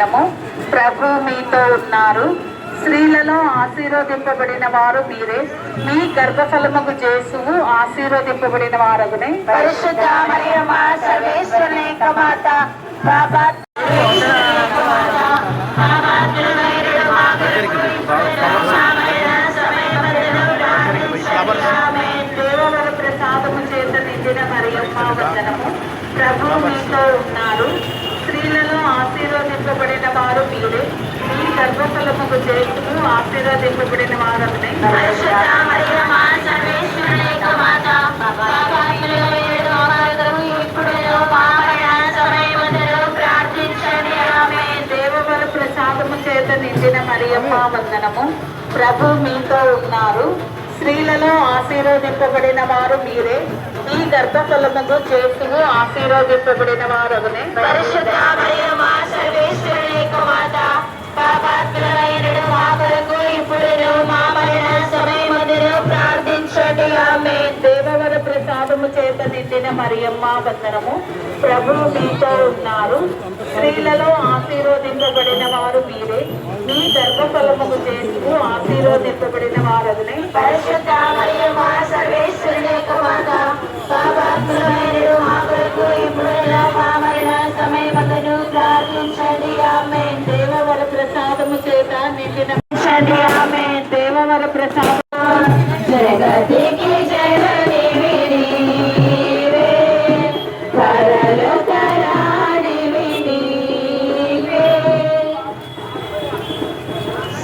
వందనము ప్రభు మీతో ఉన్నారు. స్త్రీలలో ఆశీర్వదింపబడిన వారు మీరే. మీ గర్భఫలముకు చేసువు ఆశీర్వదింపబడిన వారగునే. పరిశుద్ధ మరియమ్మ సర్వేశ్వరుని యొక్క మాత బాబా ప్రభు మీతో ఉన్నారు. స్త్రీలలో ఆశీర్వదింపబడిన వారు మీరే. మీ గర్భఫలముకు చేసువు ఆశీర్వదింపబడిన వారగునే ప్రసాదము చేత నిండిన మరియమ్మ వందనము. ప్రభు మీతో ఉన్నారు. స్త్రీలలో ఆశీర్వదింపబడిన వారు మీరే. ఈ గర్భఫలముకు చేసువు ఆశీర్వదింపబడిన వారు పరిశుద్ధ మరియమ్మ వందనము. ప్రభు మీతో ఉన్నారు. స్త్రీలలో ఆశీర్వదింపబడిన వారు మీరే. మీ గర్భఫలముకు చేస్తూ ఆశీర్వదింపబడిన వారగునే. పరిశుద్ధ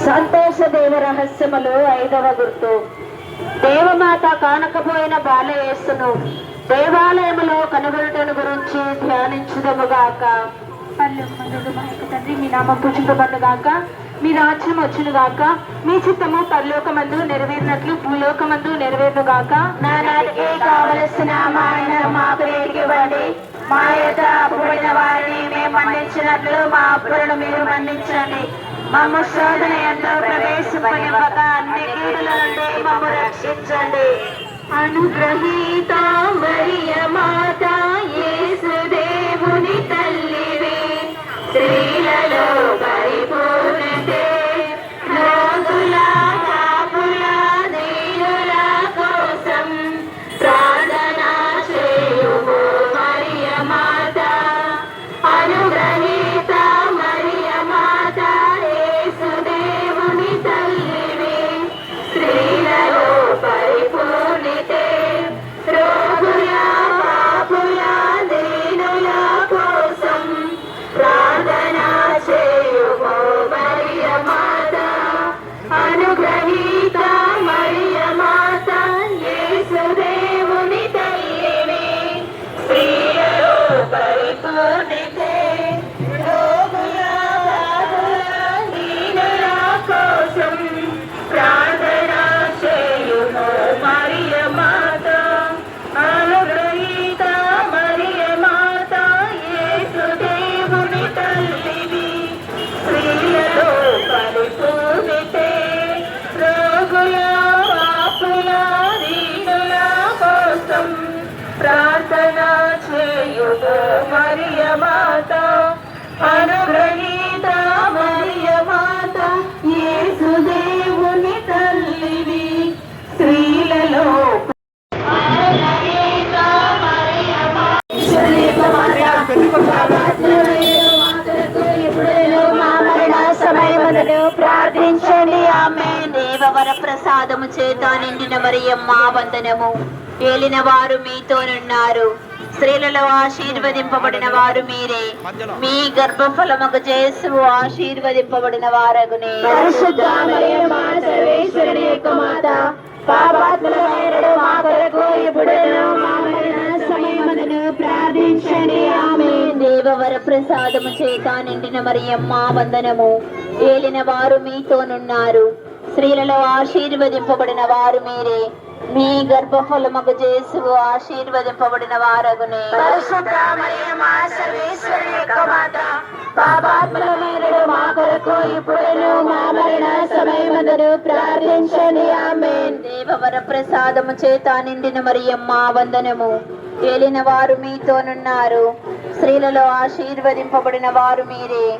సంతోష దేవ రహస్యములు ఐదవ గుర్తు. దేవమాత కానకపోయిన బాలయేసును దేవాలయములో కనుగొనటను గురించి ధ్యానించుదముగాక. పల్లెమందుడు మా యొక్క తండ్రి మీ నామం పూజింపబడుగాక మీ రాజ్యం వచ్చునుగాక. మీ చిత్తము పరలోకమందు నెరవేరినట్లు భూలోకమందు నెరవేరుగాక నానాటికి కావలసిన మా ఆయన మాకు ఇవ్వండి. మా యొక్క అప్పుడైన వారిని మేము మన్నించినట్లు మా అప్పులను మీరు మన్నించండి. మమ్మ శోధన ఎంతో ప్రవేశపనివ్వక అన్ని కీడుల నుండి మమ్మ రక్షించండి. అనుగ్రహీత మరియ మాత యేసుదేవుని తల్లి. దేవవర ప్రసాదము చేత నిండిన మరియమ్మ వందనము. ఏలిన వారు మీతోనున్నారు. స్త్రీలలో ఆశీర్వదింపబడిన వారు మీరే. మీ గర్భఫలముకు చేసు ఆశీర్వదింపబడిన వారగునే. దేవవర ప్రసాదము చేత నిండిన మరియమ్మ వందనము. ఏలిన వారు మీతోనున్నారు. స్త్రీలలో ఆశీర్వదింపబడిన వారు మీరే. మీ గర్భఫలముకు చేసు ఆశీర్వదింపబడిన వారగునే. మా కొరకు మా మరణ ప్రార్థించండి. ఆమె దేవవర ప్రసాదము చేత నిండిన మరియమ్మ వందనము. ఏలిన వారు మీతోనున్నారు. స్త్రీలలో ఆశీర్వదింపబడిన వారు మీరే.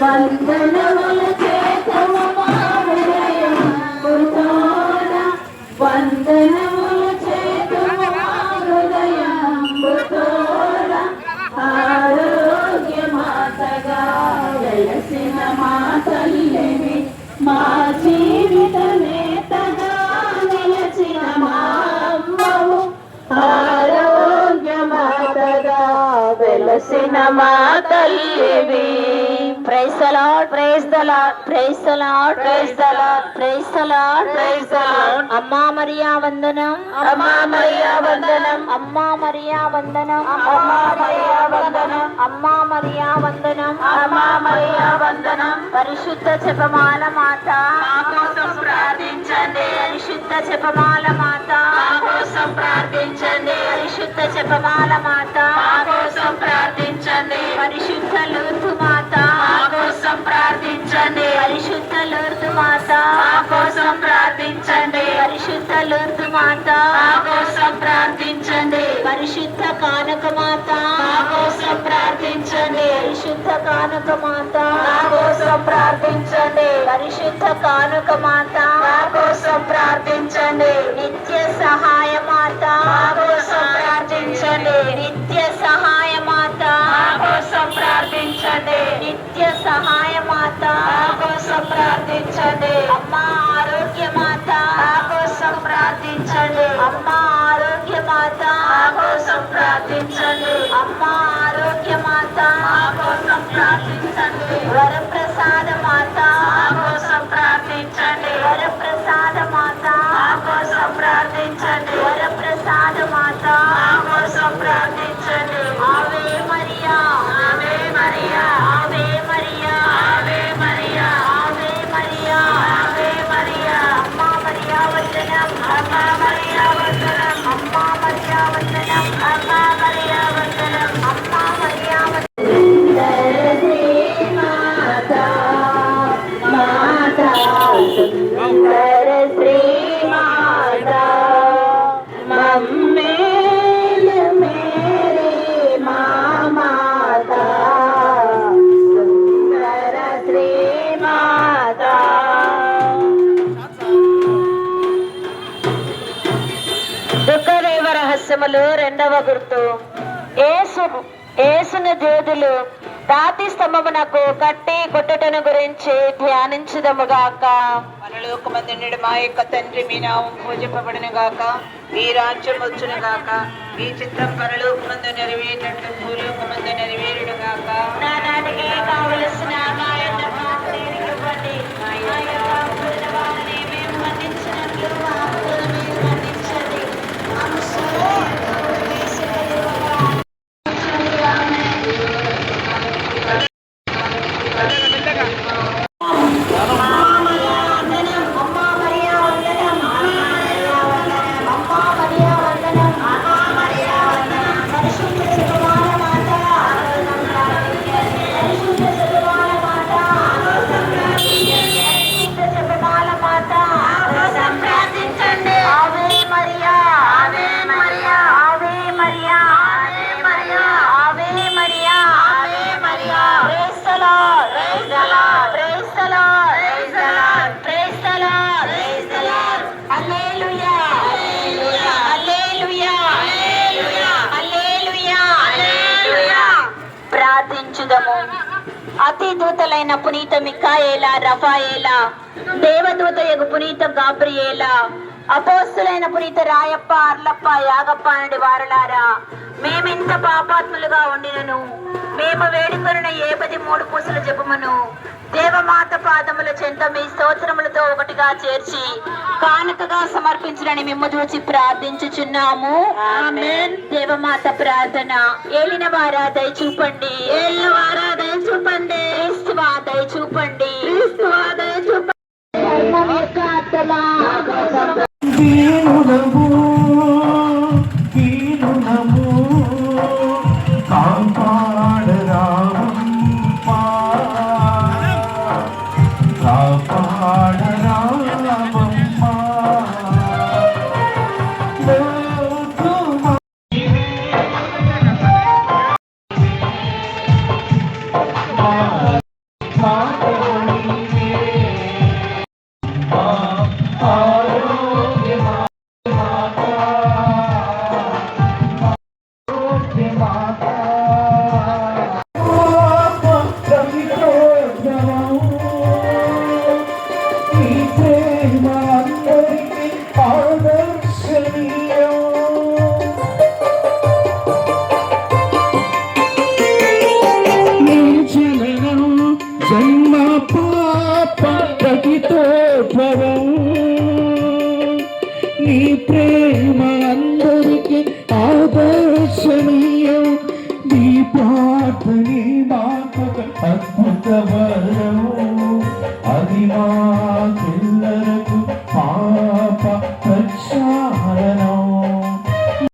రావమ్మ మా తల్లివి praise the Lord praise the Lord praise the Lord praise the Lord praise the Lord Praise the Lord. అమ్మా మరియా వందనం అమ్మా మరియా వందనం. అమ్మా మరియా వందనం అమ్మా మరియా వందనం. అమ్మా మరియా వందనం అమ్మా మరియా వందనం. పరిశుద్ధ జపమాల మాత మా కోసం ప్రార్థించండి పరిశుద్ధ జపమాల మాత కోసం ప్రార్థించండి. పరిశుద్ధ జపమాల మాత. కోసం ప్రార్థించండి. పరిశుద్ధ లూర్దు మాత. కోసం ప్రార్థించండి. పరిశుద్ధ లూర్దు మాత. కోసం ప్రార్థించండి. పరిశుద్ధ లూర్దు మాత. కోసం ప్రార్థించండి. పరిశుద్ధ కానక మాత. కోసం ప్రార్థించండి. పరిశుద్ధ కానక మాత. మా కోసం ప్రార్థించండి. పరిశుద్ధ కానక మాత. మా కోసం ప్రార్థించండి. నిత్య సహాయ మాత. మా కోసం ప్రార్థించండి. నిత్య సహాయ మాత. మా కోసం ప్రార్థించండి. నిత్య సహాయ మాత. మా కోసం ప్రార్థించండి. మాత మా కోసం ప్రార్థించండి అమ్మా ఆరోగ్య మాత మా కోసం ప్రార్థించండి వరప్రసాద మాత మా కోసం ప్రార్థించండి వరప్రసాద మాత రహస్యములు రెండవ గుర్తు. ఏసు ఏసుని జ్యోతులు రాతి స్తంభమునకు కట్టి కొట్టుటను గురించి ధ్యానించుదముగాక పరలోకమందునుడు మా యొక్క తండ్రి మీ నామం పూజింపబడిన గాక. మీ రాజ్యం వచ్చును గాక. మీ చిత్తం పరలోకమందు నెరవేటట్లు దూతలైన పునీత మికాయేల రఫాయేల దేవదూత యగు పునీత గాబ్రియేల అపోస్తులైన పునీత రాయప్ప అర్లప్ప యాగప్ప అనడి వారలారా మేమెంత పాపాత్ములుగా ఉండినను మేము వేడుకొనిన ఏ పది మూడు పూసల జపమును దేవమాత పాదముల చెంత మీ స్తోత్రములతో ఒకటిగా చేర్చి కానుకగా సమర్పించడని మిమ్ము చూచి ప్రార్థించుచున్నాము. దేవమాత ప్రార్థన ఏలిన వారా దయ చూపండి. ఏలిన వారా దయ చూపండి. క్రీస్తువా దయ చూపండి. చూపండి ధర్మం యొక్క ఆత్మ